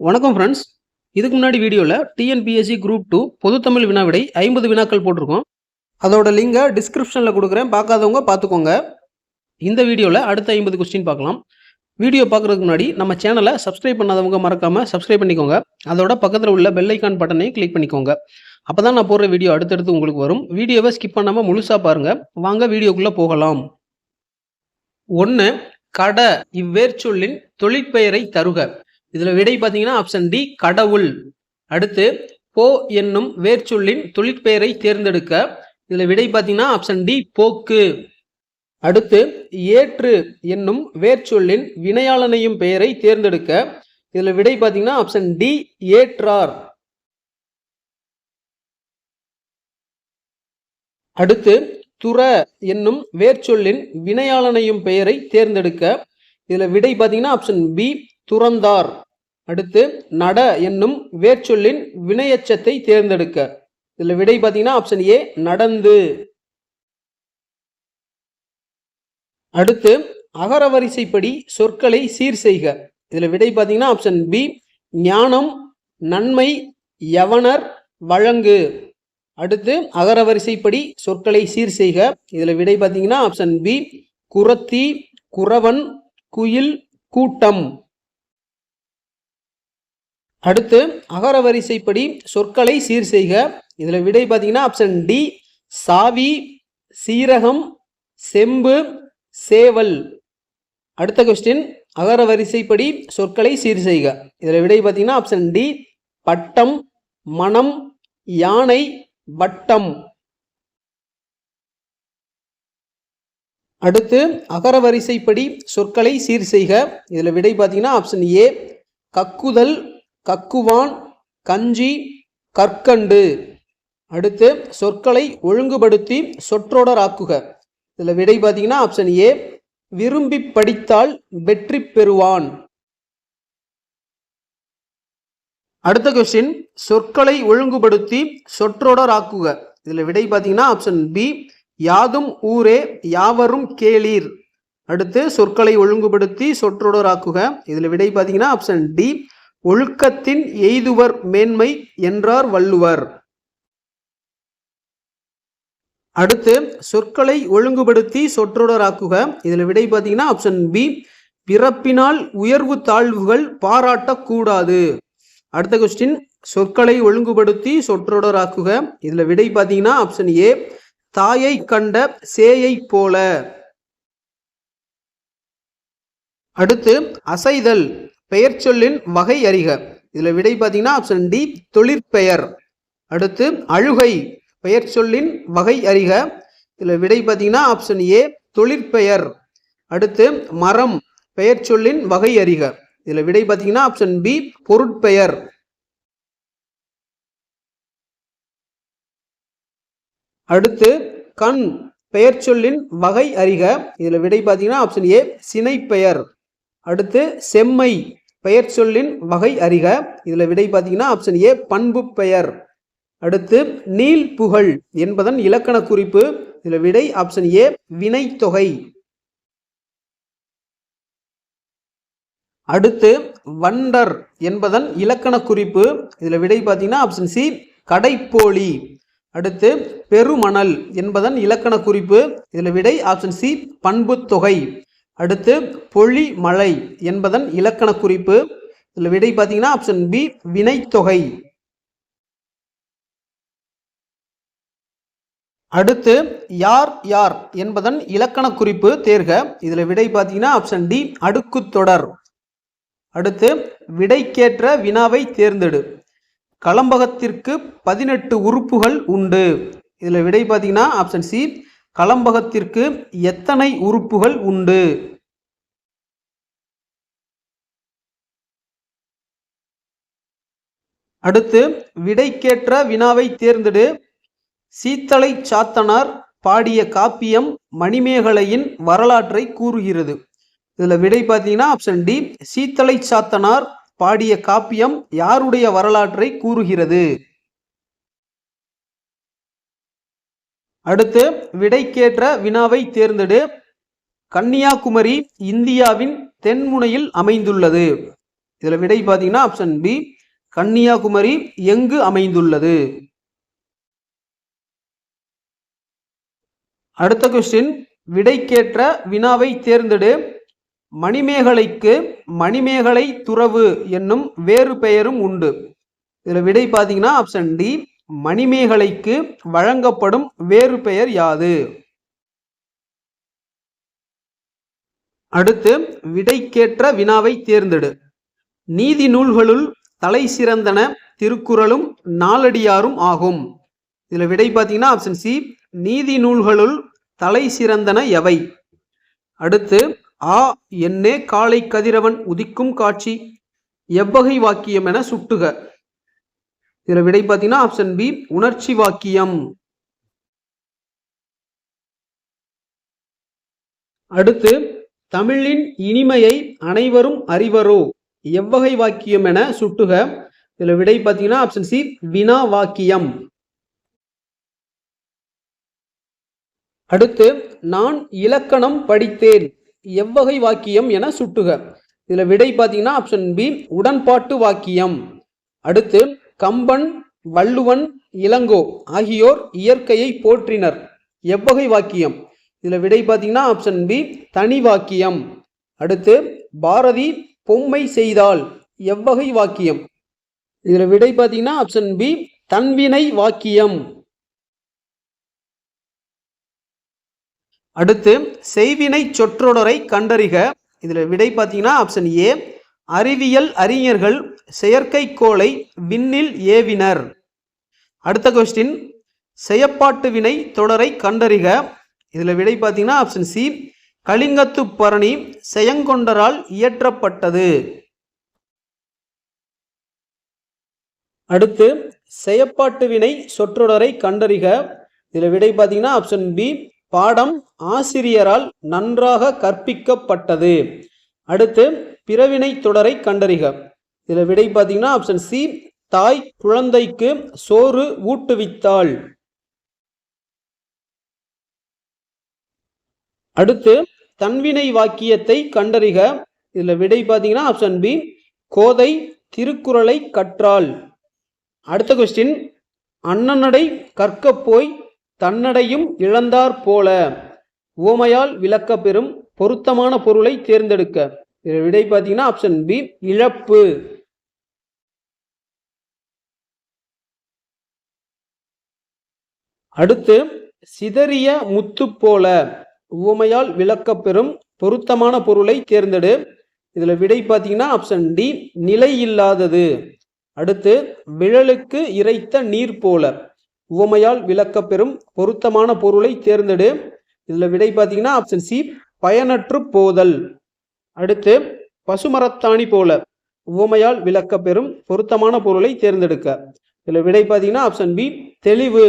வணக்கம் ஃப்ரெண்ட்ஸ் இதுக்கு முன்னாடி வீடியோவில் டிஎன்பிஎஸ்சி குரூப் டூ பொதுத்தமிழ் வினாவிடை ஐம்பது வினாக்கள் போட்டிருக்கோம். அதோட லிங்கை டிஸ்கிரிப்ஷனில் கொடுக்குறேன். பார்க்காதவங்க பார்த்துக்கோங்க. இந்த வீடியோவில் அடுத்த ஐம்பது கொஸ்டின் பார்க்கலாம். வீடியோ பார்க்குறதுக்கு முன்னாடி நம்ம சேனலை சப்ஸ்கிரைப் பண்ணாதவங்க மறக்காமல் சப்ஸ்கிரைப் பண்ணிக்கோங்க. அதோட பக்கத்தில் உள்ள பெல் ஐக்கான் பட்டனையும் கிளிக் பண்ணிக்கோங்க. அப்போ தான் நான் போடுற வீடியோ அடுத்தடுத்து உங்களுக்கு வரும். வீடியோவை ஸ்கிப் பண்ணாமல் முழுசாக பாருங்கள் வாங்க வீடியோக்குள்ளே போகலாம். ஒன்று கட இவ்வேர்ச்சொல்லின் தொழிற்பெயரை தருக. இதில் விடை பார்த்தீங்கன்னா ஆப்ஷன் டி கடவுள். அடுத்து போ என்னும் வேர்ச்சொல்லின் தொழிற்பெயரை தேர்ந்தெடுக்க. இதில் விடை பார்த்தீங்கன்னா ஆப்ஷன் டி போக்கு. அடுத்து ஏற்று என்னும் வேர்ச்சொல்லின் வினையாளனையும் பெயரை தேர்ந்தெடுக்க. இதில் விடை பார்த்தீங்கன்னா ஆப்ஷன் டி ஏற்றார். அடுத்து துற என்னும் வேர்ச்சொல்லின் வினையாளனையும் பெயரை தேர்ந்தெடுக்க. இதில் விடை பார்த்தீங்கன்னா ஆப்ஷன் பி துறந்தார். அடுத்து நட என்னும் வேர்ச்சொல்லின் வினையச்சத்தை தேர்ந்தெடுக்க. இதில் விடை பார்த்தீங்கன்னா ஆப்ஷன் ஏ நடந்து. அடுத்து அகரவரிசைப்படி சொற்களை சீர் செய்க. இதில் விடை பார்த்தீங்கன்னா ஆப்ஷன் பி ஞானம் நன்மை யவனர் வழங்கு. அடுத்து அகரவரிசைப்படி சொற்களை சீர் செய்க. இதில் விடை பார்த்தீங்கன்னா ஆப்ஷன் பி குரத்தி குறவன் குயில் கூட்டம். அடுத்து அகரவரிசைப்படி சொற்களை சீர் செய்க. இதில் விடை பார்த்தீங்கன்னா ஆப்ஷன் டி சாவி சீரகம் செம்பு சேவல். அடுத்த கொஸ்டின் அகரவரிசைப்படி சொற்களை சீர் செய்க. இதில் விடை பார்த்தீங்கன்னா ஆப்ஷன் டி பட்டம் மனம் யானை வட்டம். அடுத்து அகரவரிசைப்படி சொற்களை சீர் செய்க. இதில் விடை பார்த்தீங்கன்னா ஆப்ஷன் ஏ கக்குதல் கக்குவான் கஞ்சி கற்கண்டு. அடுத்து சொற்களை ஒழுங்குபடுத்தி சொற்றொடராக்குக. இதில் விடை பார்த்தீங்கன்னா ஆப்ஷன் ஏ விரும்பி படித்தால் வெற்றி பெறுவான். அடுத்த கொஸ்டின் சொற்களை ஒழுங்குபடுத்தி சொற்றொடராக்குக. இதில் விடை பார்த்தீங்கன்னா ஆப்ஷன் பி யாதும் ஊரே யாவரும் கேளீர். அடுத்து சொற்களை ஒழுங்குபடுத்தி சொற்றொடராக்குக. இதில் விடை பார்த்தீங்கன்னா ஆப்ஷன் டி ஒழுக்கத்தின் எய்துவர் மேன்மை என்றார் வள்ளுவர். அடுத்து சொற்களை ஒழுங்குபடுத்தி சொற்றொடராக்குக. இதில் விடை பார்த்தீங்கன்னா ஆப்ஷன் பி பிறப்பினால் உயர்வு தாழ்வுகள் பாராட்டக்கூடாது. அடுத்த கொஸ்டின் சொற்களை ஒழுங்குபடுத்தி சொற்றொடராக்குக. இதில் விடை பார்த்தீங்கன்னா ஆப்ஷன் ஏ தாயை கண்ட சேயை போல. அடுத்து அசைதல் பெயர் சொல்லின் வகை அறிக. இதில் விடை பார்த்தீங்கன்னா ஆப்ஷன் டி தொழிற்பெயர். அடுத்து அழுகை பெயர் சொல்லின் வகை அறிக. இதில் விடை பார்த்தீங்கன்னா ஆப்ஷன் ஏ தொழிற்பெயர். அடுத்து மரம் பெயர் சொல்லின் வகை அறிக. இதில் விடை பார்த்தீங்கன்னா ஆப்ஷன் பி பொருட்பெயர். அடுத்து கண் பெயர் சொல்லின் வகை அறிக. இதில் விடை பார்த்தீங்கன்னா ஆப்ஷன் ஏ சினைப்பெயர். அடுத்து செம்மை. பெயர் சொல்லின் வகை அறிக. இதில் விடை பார்த்தீங்கன்னா ஆப்ஷன் ஏ பண்பு பெயர். அடுத்து நீல் புகழ் என்பதன் இலக்கண குறிப்பு. இதில் விடை ஆப்ஷன் ஏ வினைத்தொகை. அடுத்து வண்டர் என்பதன் இலக்கண குறிப்பு. இதில் விடை பார்த்தீங்கன்னா ஆப்ஷன் சி கடைப்போலி அடுத்து பெருமணல் என்பதன் இலக்கண குறிப்பு. இதில் விடை ஆப்ஷன் சி பண்புத்தொகை தொகை. அடுத்து பொழி மழை என்பதன் இலக்கண குறிப்பு இதில் விடை பார்த்தீங்கன்னா ஆப்ஷன் பி வினைத்தொகை. அடுத்து யார் யார் என்பதன் இலக்கண குறிப்பு தேர்க. இதில் விடை பார்த்தீங்கன்னா ஆப்ஷன் டி அடுக்குத்தொடர். அடுத்து விடைக்கேற்ற வினாவை தேர்ந்தெடு. களம்பகத்திற்கு பதினெட்டு உறுப்புகள் உண்டு. இதில் விடை பார்த்தீங்கன்னா ஆப்ஷன் சி களம்பகத்திற்கு எத்தனை உறுப்புகள் உண்டு? அடுத்து விடைக்கேற்ற வினாவை தேர்ந்தெடு. சீத்தலை சாத்தனார் பாடிய காப்பியம் மணிமேகலையின் வரலாற்றை கூறுகிறது. இதில் விடை பார்த்தீங்கன்னா ஆப்ஷன் டி சீத்தலை சாத்தனார் பாடிய காப்பியம் யாருடைய வரலாற்றை கூறுகிறது? அடுத்து விடைக்கேற்ற வினாவை தேர்ந்தெடு. கன்னியாகுமரி இந்தியாவின் தென்முனையில் அமைந்துள்ளது. இதில் விடை பார்த்தீங்கன்னா ஆப்ஷன் பி கன்னியாகுமரி எங்கு அமைந்துள்ளது? அடுத்த கொஸ்டின் விடைக்கேற்ற வினாவை தேர்ந்தெடு. மணிமேகலைக்கு மணிமேகலை துறவு என்னும் வேறு பெயரும் உண்டு. இதில் விடை பார்த்தீங்கன்னா ஆப்ஷன் டி மணிமேகலைக்கு வழங்கப்படும் வேறு பெயர் யாது? அடுத்து விடைக்கேற்ற வினாவை தேர்ந்தெடு. நீதி நூல்களுள் தலை சிறந்தன திருக்குறளும் நாலடியாரும் ஆகும். இதில் விடை பார்த்தீங்கன்னா ஆப்ஷன் சி நீதி நூல்களுள் தலை சிறந்தன எவை? அடுத்து ஆ என்னே காலை கதிரவன் உதிக்கும் காட்சி எவ்வகை வாக்கியம் என சுட்டுக. இதில் விடை பார்த்தீங்கன்னா ஆப்ஷன் பி உணர்ச்சி வாக்கியம். அடுத்து தமிழின் இனிமையை அனைவரும் அறிவரோ? எவ்வகை வாக்கியம் என சுட்டுக. இதில் விடை பார்த்தீங்கன்னா ஆப்ஷன் சி வினா வாக்கியம். அடுத்து நான் இலக்கணம் படித்தேன். எவ்வகை வாக்கியம் என சுட்டுக. இதில் விடை பார்த்தீங்கன்னா ஆப்ஷன் பி உடன்பாட்டு வாக்கியம். அடுத்து கம்பன் வள்ளுவன் இளங்கோ ஆகியோர் இயற்கையை போற்றினர். எவ்வகை வாக்கியம்? இதில் விடை பார்த்தீங்கன்னா ஆப்ஷன் பி தனி வாக்கியம். அடுத்து பாரதி பொம்மை செய்தால் எவ்வகை வாக்கியம்? இதில் விடை பார்த்தீங்கன்னா ஆப்ஷன் பி தன்வினை வாக்கியம். அடுத்து செய்வினை சொற்றொடரை கண்டறிக. இதில் விடை பார்த்தீங்கன்னா ஆப்ஷன் ஏ அறிவியல் அறிஞர்கள் செயற்கைக்கோளை விண்ணில் ஏவினர். அடுத்த கொஸ்டின் செயப்பாட்டு வினை தொடரை கண்டறிக. இதில் விடை பார்த்தீங்கன்னா ஆப்ஷன் சி கலிங்கத்து பரணி செயங்கொண்டரால் இயற்றப்பட்டது. அடுத்து செயப்பாட்டு வினை சொற்றொடரை கண்டறிக. இதில் விடை பார்த்தீங்கன்னா ஆப்ஷன் பி பாடம் ஆசிரியரால் நன்றாக கற்பிக்கப்பட்டது. அடுத்து பிறவினை தொடரை கண்டறிக. இதில் விடை பார்த்தீங்கன்னா ஆப்ஷன் சி தாய் குழந்தைக்கு சோறு ஊட்டுவித்தாள். அடுத்து தன்வினை வாக்கியத்தை கண்டறிக. இதில் விடை பார்த்தீங்கன்னா ஆப்ஷன் பி கோதை திருக்குறளை கற்றாள். அடுத்த கொஸ்டின் அண்ணனடை கற்கப் போய் தன்னடையும் இழந்தார் போல. ஓமையால் விளக்க பெறும் பொருத்தமான பொருளை தேர்ந்தெடுக்க. விடை பார்த்தீங்கன்னா ஆப்ஷன் பி இழப்பு. அடுத்து சிதறிய முத்து போல. உவமையால் விளக்கப்பெறும் பொருத்தமான பொருளை தேர்ந்தெடு. இதில் விடை பார்த்தீங்கன்னா ஆப்ஷன் டி நிலை இல்லாதது. அடுத்து விழலுக்கு இறைத்த நீர் போல. உவமையால் விளக்கப்பெறும் பொருத்தமான பொருளை தேர்ந்தெடு. இதில் விடை பார்த்தீங்கன்னா ஆப்ஷன் சி பயனற்று போதல். அடுத்து பசுமரத்தாணி போல உவமையால் விளக்கப்பெறும் பொருத்தமான பொருளை தேர்ந்தெடுக்க. இதில் விடை பார்த்தீங்கன்னா ஆப்ஷன் பி தெளிவு.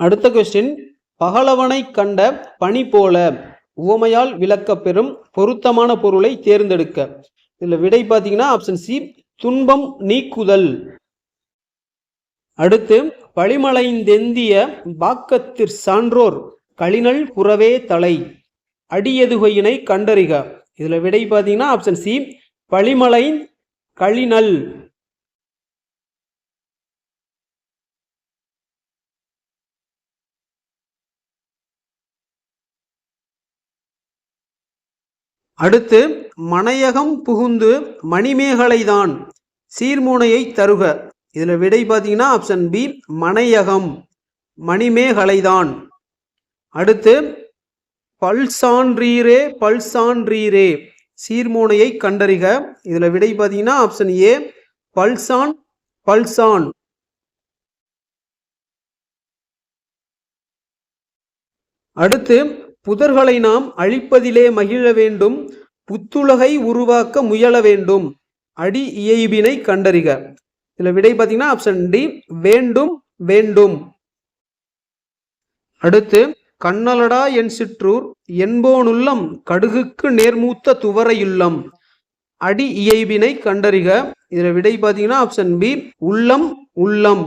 அடுத்த கொஸ்டின் பகலவனை கண்ட பனி போல உவமையால் விளக்கப்பெறும் பொருத்தமான பொருளை தேர்ந்தெடுக்க. இதில் விடை பார்த்தீங்கன்னா ஆப்ஷன் சி துன்பம் நீக்குதல். அடுத்து பளிமலைந்தெந்திய பாக்கத்திற் சான்றோர் களினல் புறவே தலை. அடியதுகையினை கண்டறிக. இதில் விடை பார்த்தீங்கன்னா ஆப்ஷன் சி பளிமலை களிநல். அடுத்து மனையகம் புகுந்து மணிமேகலைதான். சீர்மூனையை தருக. இதில் விடை பார்த்தீங்கன்னா ஆப்ஷன் பி மனையகம் மணிமேகலைதான். அடுத்து பல்சான்றீரே பல்சான்றீரே சீர்மோனையை கண்டறிக. இதில் விடை பார்த்தீங்கன்னா ஆப்ஷன் ஏ பல்சான் பல்சான் அடுத்து புதர்களை நாம் அழிப்பதிலே மகிழ வேண்டும். புத்துலகை உருவாக்க முயல வேண்டும். அடி இயைபினை கண்டறிக. இதில் விடை பார்த்தீங்கன்னா ஆப்ஷன் டி வேண்டும் வேண்டும். அடுத்து கண்ணலடா என் சிற்றூர் என்போனுள்ளம் கடுகுக்கு நேர்மூத்த துவரையுள்ளம். அடி இயைபினை கண்டறிக. இதில் விடை பார்த்தீங்கன்னா ஆப்ஷன் பி உள்ளம் உள்ளம்.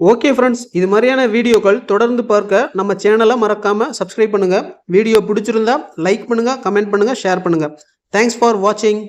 ஓகே ஃப்ரெண்ட்ஸ் இது மாதிரியான வீடியோக்கள் தொடர்ந்து பார்க்க நம்ம சேனலை மறக்காமல் சப்ஸ்கிரைப் பண்ணுங்கள் வீடியோ பிடிச்சிருந்தா லைக் பண்ணுங்கள் கமெண்ட் பண்ணுங்கள் ஷேர் பண்ணுங்கள் தேங்க்ஸ் ஃபார் வாட்சிங்